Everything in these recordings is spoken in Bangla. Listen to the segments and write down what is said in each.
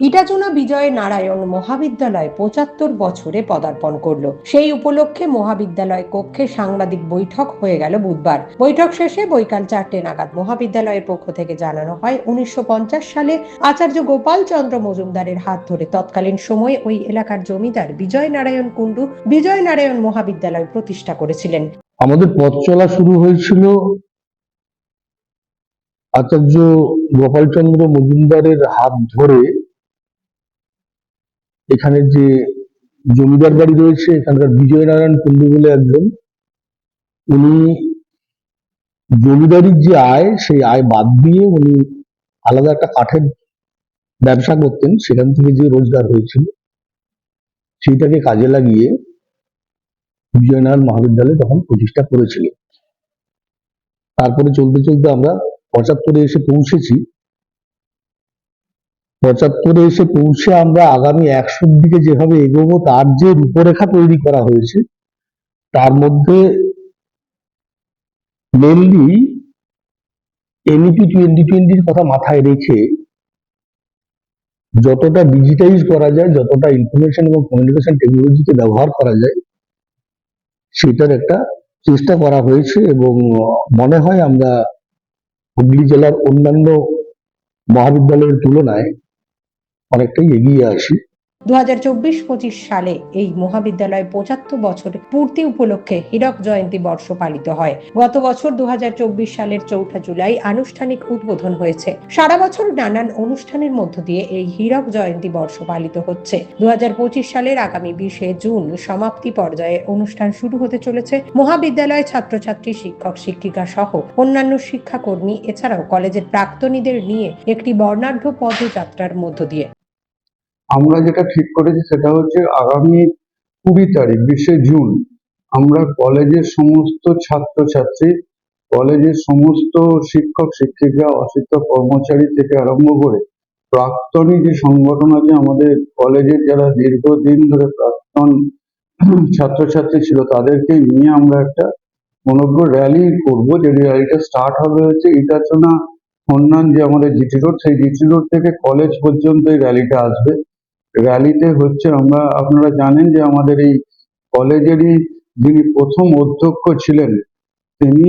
ইটাচুনা বিজয় নারায়ণ মহাবিদ্যালয় পঁচাত্তর বছরে পদার্পণ করল। সেই উপলক্ষে মহাবিদ্যালয় কক্ষে সাংবাদিক বৈঠক হয়ে গেল বুধবার। বৈঠক শেষে বৈকাল চারটে নাগাদ মহাবিদ্যালয়ের পক্ষ থেকে জানানো হয়, উনিশশো পঞ্চাশ সালে আচার্য গোপাল চন্দ্র মজুমদারের হাত ধরে তৎকালীন সময়ে ওই এলাকার জমিদার বিজয় নারায়ণ কুণ্ডু বিজয় নারায়ণ মহাবিদ্যালয় প্রতিষ্ঠা করেছিলেন। আমাদের পথ চলা শুরু হয়েছিল আচার্য গোপালচন্দ্র মজুমদারের হাত ধরে এখানে যে জমিদার বাড়ি রয়েছে, এখানকার বিজয় নারায়ণ কুণ্ডু বলে একজন, উনি জমিদারির যে আয়, সেই আয় বাদ দিয়ে উনি আলাদা একটা কাঠের ব্যবসা করতেন, সেখান থেকে যে রোজগার হয়েছিল, সেইটাকে কাজে লাগিয়ে বিজয়নারায়ণ মহাবিদ্যালয় তখন প্রতিষ্ঠা করেছিল। তারপরে চলতে চলতে আমরা পঁচাত্তরে এসে পৌঁছেছি পঁচাত্তরে এসে পৌঁছে আমরা আগামী একশোর দিকে যেভাবে এগোবো, তার যে রূপরেখা তৈরি করা হয়েছে, তার মধ্যে মেনলি এনইপি টোয়েন্টি টোয়েন্টির কথা মাথায় রেখে যতটা ডিজিটাইজ করা যায়, যতটা ইনফরমেশন এবং কমিউনিকেশন টেকনোলজিকে ব্যবহার করা যায়, সেটার একটা চেষ্টা করা হয়েছে এবং মনে হয় আমরা হুগলি জেলার অন্যান্য মহাবিদ্যালয়ের তুলনায় অনেকটাই এগিয়ে আসি। দু হাজার পঁচিশ সালে এই মহাবিদ্যালয় পঁচাত্তর বছর পূর্তি উপলক্ষে হীরক জয়ন্তী বর্ষ পালিত হয়। গত বছর দুহাজার চব্বিশ সালের চৌঠা জুলাই আনুষ্ঠানিক উদ্বোধন হয়েছে। সারা বছর নানান অনুষ্ঠানের মধ্য দিয়ে এই হীরক জয়ন্তী বর্ষ পালিত হচ্ছে। দুহাজার পঁচিশ সালের আগামী বিশে জুন সমাপ্তি পর্যায়ে অনুষ্ঠান শুরু হতে চলেছে। মহাবিদ্যালয় ছাত্রছাত্রী, শিক্ষক, শিক্ষিকা সহ অন্যান্য শিক্ষাকর্মী, এছাড়াও কলেজের প্রাক্তনীদের নিয়ে একটি বর্ণাঢ্য পদযাত্রার মধ্য দিয়ে। আমরা যেটা ঠিক করেছি সেটা হচ্ছে আগামী কুড়ি তারিখ, বিশে জুন, আমরা কলেজের সমস্ত ছাত্রছাত্রী, কলেজের সমস্ত শিক্ষক, শিক্ষিকা, অশিক্ষক, কর্মচারী থেকে আরম্ভ করে প্রাক্তনী যে সংগঠন আছে আমাদের কলেজের যারা দীর্ঘদিন ধরে প্রাক্তন ছাত্রছাত্রী ছিল তাদেরকে নিয়ে আমরা একটা মনজ্ঞ র্যালি করব। যে র্যালিটা স্টার্ট হবে হচ্ছে ইটাচনা হন্যান যে আমাদের জিটি রোড সেই জিটি রোড থেকে কলেজ পর্যন্ত এই র্যালিটা আসবে। র্যালিতে হচ্ছে, আমরা, আপনারা জানেন যে আমাদের এই কলেজেরই যিনি প্রথম অধ্যক্ষ ছিলেন, তিনি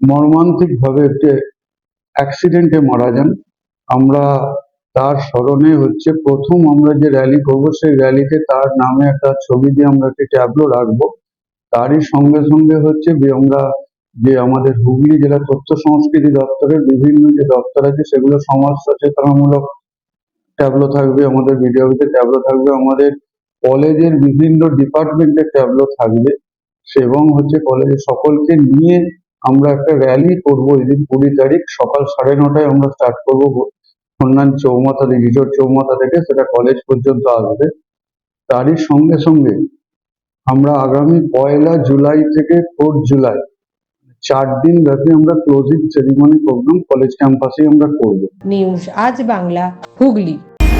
মর্মান্তিকভাবে একটি অ্যাক্সিডেন্টে মারা যান। আমরা তার স্মরণে হচ্ছে, প্রথম আমরা যে র্যালি করব, সেই র্যালিতে তার নামে একটা ছবি দিয়ে আমরা একটি ট্যাবলো রাখব। তারই সঙ্গে সঙ্গে হচ্ছে যে আমরা যে আমাদের হুগলি জেলা তথ্য সংস্কৃতি দপ্তরের বিভিন্ন যে দপ্তর আছে, সেগুলো সমাজ সচেতনামূলক ট্যাবলো থাকবে আমাদের ভিডিওতে ট্যাবলো থাকবে, আমাদের কলেজের বিভিন্ন ডিপার্টমেন্টের ট্যাবলো থাকবে। এবং হচ্ছে কলেজের সকলকে নিয়ে আমরা একটা র্যালি করব এই দিন কুড়ি তারিখ, সকাল সাড়ে নটায় আমরা স্টার্ট করব হন্যান চৌমাথা থেকে রিজোর্ট চৌমাথা থেকে, সেটা কলেজ পর্যন্ত আসবে। তারই সঙ্গে সঙ্গে আমরা আগামী পয়লা জুলাই থেকে ফোর্থ জুলাই চার দিন ব্যাপী আমরা ক্লোজিং সেরিমনি প্রোগ্রাম কলেজ ক্যাম্পাসেই আমরা করব। নিউজ আজ বাংলা, হুগলি।